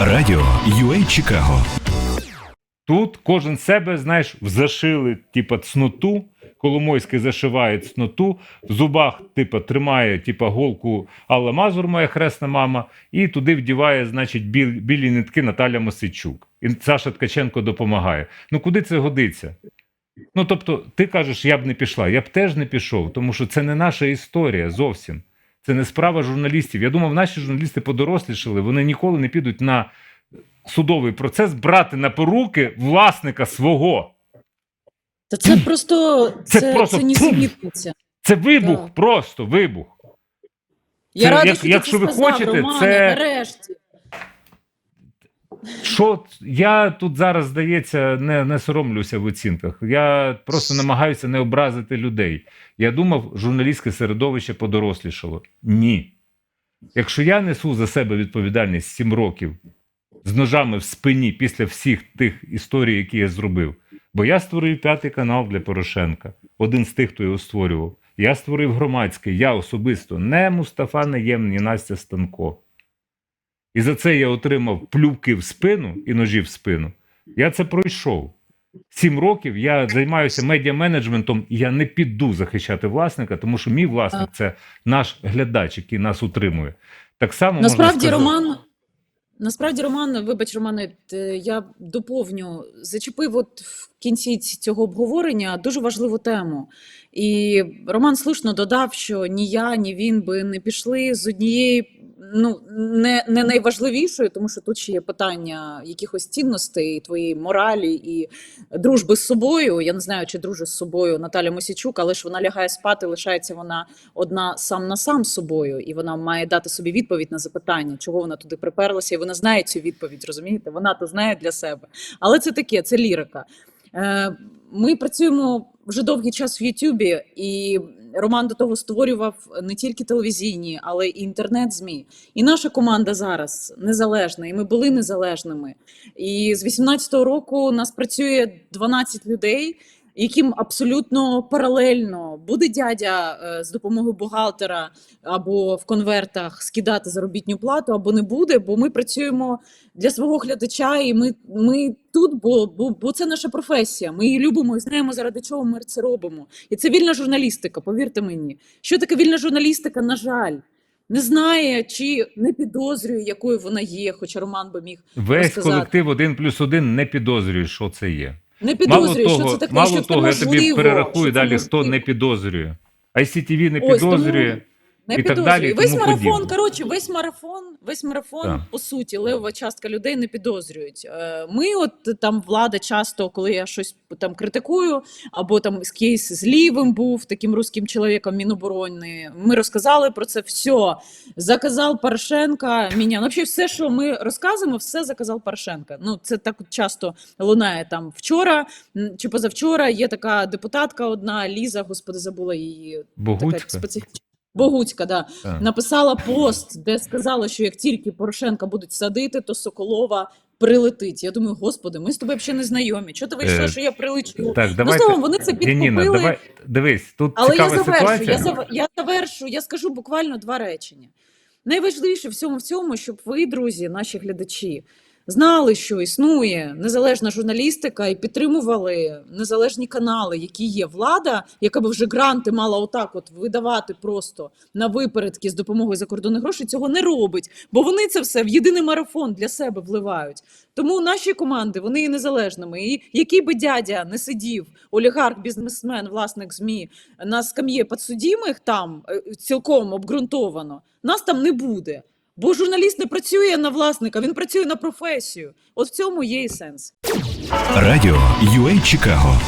Радіо UA Чикаго. Тут кожен себе, знаєш, зашили, типа, цноту. Коломойський зашиває цноту, в зубах, типа, тримає типа, голку Алла Мазур, моя хресна мама, і туди вдіває, значить, біл, білі нитки Наталя Мосичук. І Саша Ткаченко допомагає. Ну куди це годиться? Ну тобто, ти кажеш, я б не пішла. Я б теж не пішов, тому що це не наша історія зовсім. Це не справа журналістів. Я думав, наші журналісти подорослішали, вони ніколи не підуть на судовий процес брати на поруки власника свого. Та це просто Це це, просто це нісенітниця. Це вибух, Так. просто вибух. Я Це радий, як- що якщо ви сказав, хочете, Романе, це- нарешті. Що я тут зараз, здається, не, не соромлюся в оцінках. Я просто намагаюся не образити людей. Я думав, журналістське середовище подорослішало. Ні. Якщо я несу за себе відповідальність 7 років з ножами в спині після всіх тих історій, які я зробив, бо я створив п'ятий канал для Порошенка, один з тих, хто його створював. Я створив громадський, я особисто, не Мустафа Наєм, ні Настя Станко. І за це я отримав плювки в спину і ножі в спину. Я це пройшов. Сім років я займаюся медіаменеджментом, і я не піду захищати власника, тому що мій власник це наш глядач, який нас утримує. Так само Насправді, можна сказати, Роман, насправді, Роман, вибач, Романе, я доповню, зачепив от в кінці цього обговорення дуже важливу тему. І Роман слушно додав, що ні я, ні він би не пішли з однієї. Ну, не, не найважливішою, тому що тут ще є питання якихось цінностей, твоєї моралі і дружби з собою. Я не знаю, чи дружить з собою Наталя Мосічук, але ж вона лягає спати, лишається вона одна сам на сам з собою, і вона має дати собі відповідь на запитання, чого вона туди приперлася, і вона знає цю відповідь, розумієте? Вона то знає для себе. Але це таке, це лірика. Е, Ми працюємо вже довгий час в Ютубі, і Роман до того створював не тільки телевізійні, але й інтернет-змі. І наша команда зараз незалежна, і ми були незалежними. І з 18-го року у нас працює 12 людей, яким абсолютно паралельно буде дядя е, з допомогою бухгалтера або в конвертах скидати заробітну плату, або не буде, бо ми працюємо для свого глядача, і ми, ми тут, бо, бо, бо це наша професія. Ми її любимо і знаємо, заради чого ми це робимо. І це вільна журналістика, повірте мені. Що таке вільна журналістика, на жаль. Не знає чи не підозрює, якою вона є, хоча Роман би міг весь розказати. колектив один плюс один не підозрює, що це є. Не Мало підозрює, того, що це таке, мало що це того, я тобі перерахую далі, хто не підозрює. ICTV не Ось, тому підозрює. Не і так підозрює. весь тому марафон, подібне. коротше, весь марафон, весь марафон, Так. по суті, левова частка людей не підозрюють. Е, Ми, от там влада часто, коли я щось там критикую, або там кейс з лівим був таким русським чоловіком Міноборони. Ми розказали про це все. Заказав Порошенка. Міня. Ну, взагалі, все, що ми розказуємо, все заказав Порошенка. Ну, це так часто лунає там вчора чи позавчора. Є така депутатка одна, Ліза, господи, забула її. Така специфічна. Богуцька, да. Так. написала пост, де сказала, що як тільки Порошенка будуть садити, то Соколова прилетить. Я думаю, господи, ми з тобою взагалі не знайомі. Чого ти вийшла, Е, що я прилечу? Так, Ну, давайте. словом, вони це Яніна, підкупили. давай, дивись, тут Але я цікава завершу, ситуація. я, зав... я завершу, я скажу буквально два речення. Найважливіше всьому в цьому, щоб ви, друзі, наші глядачі, знали, що існує незалежна журналістика і підтримували незалежні канали, які є влада, яка би вже гранти мала отак от видавати просто на випередки з допомогою закордонних грошей, цього не робить, бо вони це все в єдиний марафон для себе вливають. Тому наші команди вони є незалежними. І який би дядя не сидів, олігарх, бізнесмен, власник змі на скам'є підсудімих там е, цілком обґрунтовано, нас там не буде. Бо журналіст не працює на власника, він працює на професію. От в цьому є і сенс. Радіо UA Чикаго.